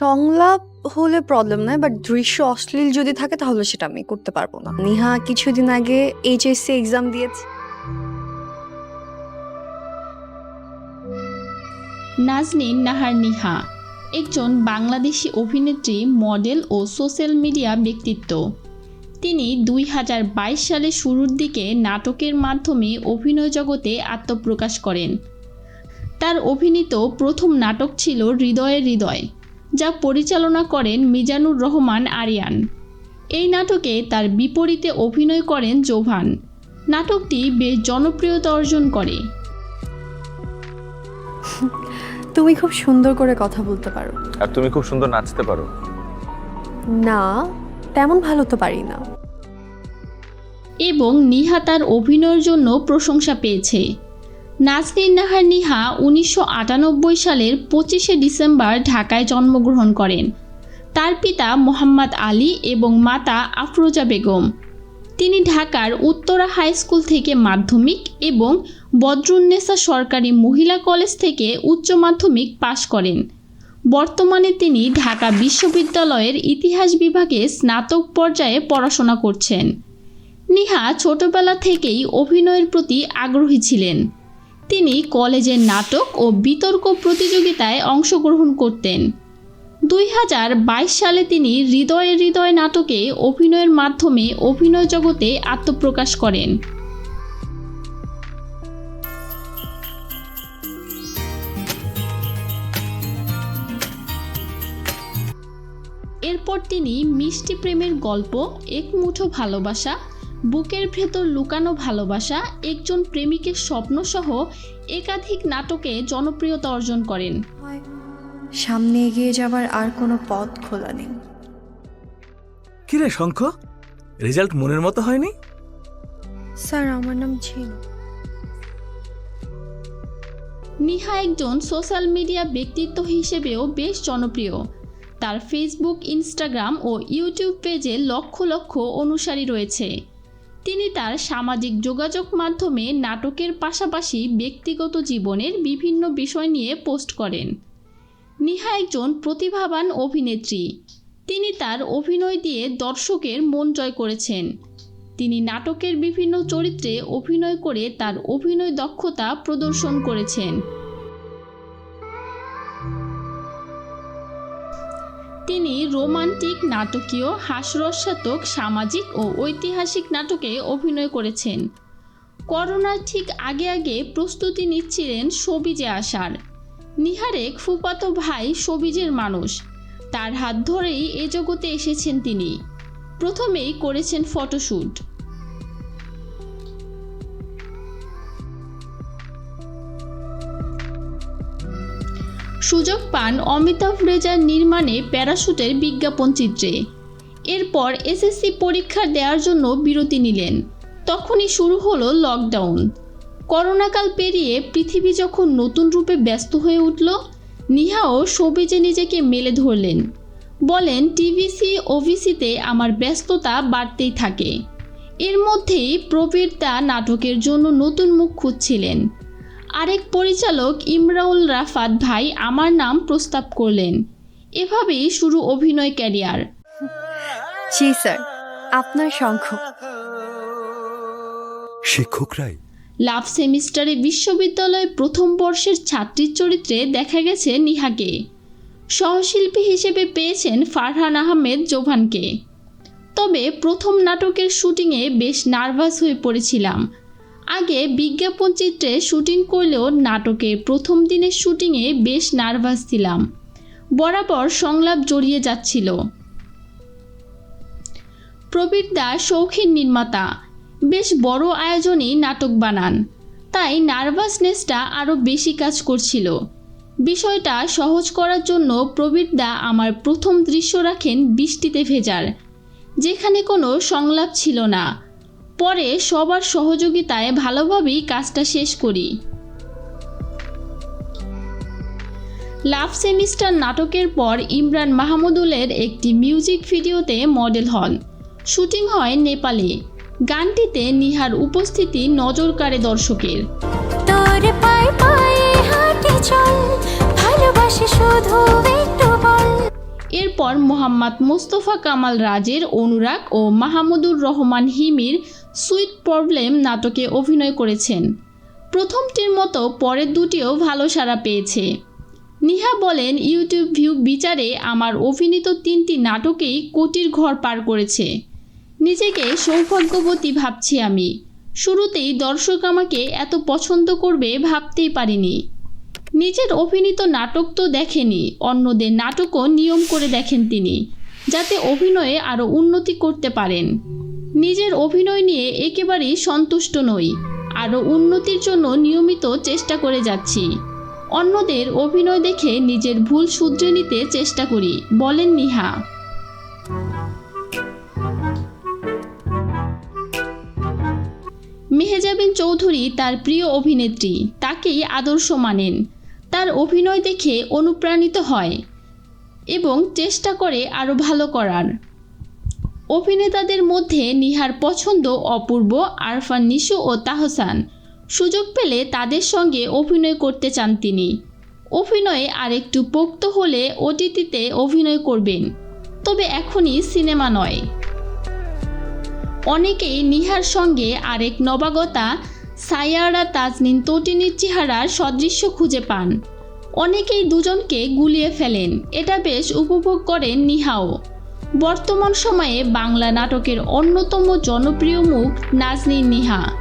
সংলাপ হলে প্রবলেম নয় বাট দৃশ্য অশ্লীল যদি থাকে, তাহলে সেটা আমি করতে পারব না। নিহা কিছুদিন আগে এইচএসসি এক্সাম দিয়েছে। নাজনীন নাহার নিহা, একজন বাংলাদেশি অভিনেত্রী, মডেল ও সোশ্যাল মিডিয়া ব্যক্তিত্ব। তিনি দুই হাজার বাইশ সালের শুরুর দিকে নাটকের মাধ্যমে অভিনয় জগতে আত্মপ্রকাশ করেন। তার অভিনীত প্রথম নাটক ছিল হৃদয়ের হৃদয়। যা পরিচালনা করেন মিজানুর রহমান আরিয়ান। এই নাটকে তার বিপরীতে অভিনয় করেন জোভান। নাটকটি বেশ জনপ্রিয়তা অর্জন করে। তুমি খুব সুন্দর করে কথা বলতে পারো। আর তুমি খুব সুন্দর নাচতে পারো। না তেমন ভালো তো পারি না। এবং নিহা তার অভিনয়ের জন্য প্রশংসা পেয়েছে। নাজনীন নাহার নিহা উনিশশো আটানব্বই সালের পঁচিশে ডিসেম্বর ঢাকায় জন্মগ্রহণ করেন। তার পিতা মোহাম্মদ আলী এবং মাতা আফরোজা বেগম। তিনি ঢাকার উত্তরা হাই স্কুল থেকে মাধ্যমিক এবং বদরুন্নেসা সরকারি মহিলা কলেজ থেকে উচ্চ মাধ্যমিক পাশ করেন। বর্তমানে তিনি ঢাকা বিশ্ববিদ্যালয়ের ইতিহাস বিভাগে স্নাতক পর্যায়ে পড়াশোনা করছেন। নিহা ছোটবেলা থেকেই অভিনয়ের প্রতি আগ্রহী ছিলেন। তিনি কলেজের নাটক ও বিতর্ক প্রতিযোগিতায় অংশগ্রহণ করতেন। দুই হাজার বাইশ সালে তিনি হৃদয়ে হৃদয় নাটকে অভিনয়ের মাধ্যমে অভিনয় জগতে আত্মপ্রকাশ করেন। এরপর তিনি মিষ্টি প্রেমের গল্প, এক মুঠো ভালোবাসা বুকের ভেতর লুকানো ভালোবাসা একজন প্রেমিকের স্বপ্নসহ একাধিক নাটকে জনপ্রিয়তা অর্জন করেন। সামনে এগিয়ে যাবার আর কোনো পথ খোলা নেই। কিরে শঙ্খ? রেজাল্ট মনের মতো হয়নি? স্যার আমার নাম ঝিনু। নিহা একজন সোশ্যাল মিডিয়া ব্যক্তিত্ব হিসেবেও বেশ জনপ্রিয়। তার ফেসবুক ইনস্টাগ্রাম ও ইউটিউব পেজে লক্ষ লক্ষ অনুসারী রয়েছে। তিনি তার সামাজিক যোগাযোগ মাধ্যমে নাটকের পাশাপাশি ব্যক্তিগত জীবনের বিভিন্ন বিষয় নিয়ে পোস্ট করেন। নিহা একজন প্রতিভাবান অভিনেত্রী। তিনি তার অভিনয় দিয়ে দর্শকের মন জয় করেছেন। তিনি নাটকের বিভিন্ন চরিত্রে অভিনয় করে তার অভিনয় দক্ষতা প্রদর্শন করেছেন। তিনি রোমান্টিক নাটকীয়, হাস্যরসাত্মক, সামাজিক ও ঐতিহাসিক নাটকে অভিনয় করেছেন। করোনার ঠিক আগে আগে প্রস্তুতি নিচ্ছিলেন সবিজে আসার। নিহারেক ফুপাতো ভাই সবিজের মানুষ। তার হাত ধরেই এ জগতে এসেছেন তিনি। প্রথমেই করেছেন ফটোশ্যুট সুযোগ পান অমিতাভ রেজার নির্মাণে প্যারাশুটের বিজ্ঞাপন চিত্রে। এরপর এসএসসি পরীক্ষা দেওয়ার জন্য বিরতি নিলেন। তখনই শুরু হলো লকডাউন। করোনাকাল পেরিয়ে পৃথিবী যখন নতুন রূপে ব্যস্ত হয়ে উঠল, নিহাও সবিজে নিজেকে মেলে ধরলেন। বলেন, টিভিসি ওভিসিতে আমার ব্যস্ততা বাড়তেই থাকে। এর মধ্যেই প্রবীর দা নাটকের জন্য নতুন মুখ খুঁজছিলেন। আরেক পরিচালক ইমরাউল রাফাত ভাই আমার নাম প্রস্তাব করলেন। এভাবেই শুরু অভিনয় ক্যারিয়ার। জি স্যার আপনার শঙ্খ। শিক্ষকরাই। লাভ সেমিস্টারে বিশ্ববিদ্যালয়ে প্রথম বর্ষের ছাত্রীর চরিত্রে দেখা গেছে নিহাকে। সহশিল্পী হিসেবে পেয়েছেন ফারহান আহমেদ জোভানকে। তবে প্রথম নাটকের শুটিংয়ে বেশ নার্ভাস হয়ে পড়েছিলাম। আগে বিজ্ঞাপন চিত্রে শুটিং করলেও নাটকের প্রথম দিনের শুটিংয়ে বেশ নার্ভাস ছিলাম। বরাবর সংলাপ জড়িয়ে যাচ্ছিল। প্রবীর দাস শৌখিন নির্মাতা, বেশ বড় আয়োজনেই নাটক বানান, তাই নার্ভাসনেসটা আরও বেশি কাজ করছিল। বিষয়টা সহজ করার জন্য প্রবীর দা আমার প্রথম দৃশ্য রাখেন বৃষ্টিতে ভেজার, যেখানে কোনো সংলাপ ছিল না। পরে সবার সহযোগিতায় ভালোভাবেই কাজটা শেষ করি। লাভ সেমিস্টার নাটকের পর ইমরান মাহমুদুলের একটি মিউজিক ভিডিওতে মডেল হন। শুটিং হয় নেপালে। গানটিতে নিহার উপস্থিতি নজর কাড়ে দর্শকের। তোর পায়ে পায়ে চল শুধু একটু এরপর মোহাম্মদ মোস্তফা কামাল রাজের অনুরাগ ও মাহমুদুর রহমান হিমির সুইট প্রবলেম নাটকে অভিনয় করেছেন। প্রথমটির মতো পরের দুটিও ভালো সাড়া পেয়েছে। নিহা বলেন, ইউটিউব ভিউ বিচারে আমার অভিনীত তিনটি নাটকেই কোটির ঘর পার করেছে। নিজেকে সৌভাগ্যবতী ভাবছি আমি। শুরুতেই দর্শক আমাকে এত পছন্দ করবে ভাবতেই পারিনি। নিজের অভিনীত নাটক তো দেখেনি, অন্যদের নাটকও নিয়ম করে দেখেন তিনি, যাতে অভিনয়ে আরও উন্নতি করতে পারেন। নিজের অভিনয় নিয়ে একেবারেই সন্তুষ্ট নই, আরও উন্নতির জন্য নিয়মিত চেষ্টা করে যাচ্ছি। অন্যদের অভিনয় দেখে নিজের ভুল শুধরে নিতে চেষ্টা করি, বলেন নিহা। মেহেজাবিন চৌধুরী তার প্রিয় অভিনেত্রী, তাকেই আদর্শ মানেন। তার অভিনয় দেখে অনুপ্রাণিত হয় এবং চেষ্টা করে আরও ভালো করার। অভিনেতাদের মধ্যে নিহার পছন্দ অপূর্ব, আরফান নিশু ও তাহসান। সুযোগ পেলে তাদের সঙ্গে অভিনয় করতে চান তিনি। অভিনয়ে আরেকটু পোক্ত হলে ওটিটিতে অভিনয় করবেন। তবে এখনই সিনেমা নয়। অনেকেই নিহার সঙ্গে আরেক নবাগতা সায়ারা তাজনিন তটিনীর চেহারার সদৃশ্য খুঁজে পান। অনেকেই দুজনকে গুলিয়ে ফেলেন। এটা বেশ উপভোগ করেন নিহাও। বর্তমান সময়ে বাংলা নাটকের অন্যতম জনপ্রিয় মুখ নাজনীন নিহা।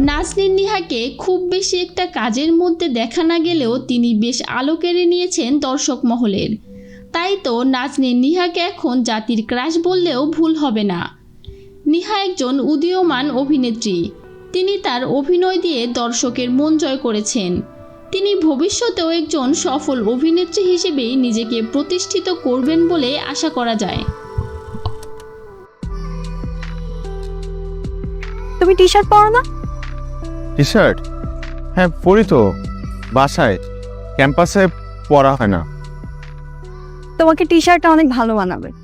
নাজনীন নিহাকে খুব বেশি একটা কাজের মধ্যে দেখা না গেলেও তিনি বেশ আলো কেড়ে নিয়েছেন দর্শক মহলের। তাই তো নাজনীন নিহাকে এখন জাতির ক্রাশ বললেও ভুল হবে না। নিহা একজন উদীয়মান অভিনেত্রী। তিনি তার অভিনয় দিয়ে দর্শকের মন জয় করেছেন। তিনি ভবিষ্যতেও একজন সফল অভিনেত্রী হিসেবেই নিজেকে প্রতিষ্ঠিত করবেন বলে আশা করা যায়। তুমি টি শার্ট পরো না? টি শার্ট হ্যাঁ পরি তো। বাসায়। ক্যাম্পাসে পরা হয় না। তোমাকে টি শার্টটা অনেক ভালো মানাবে।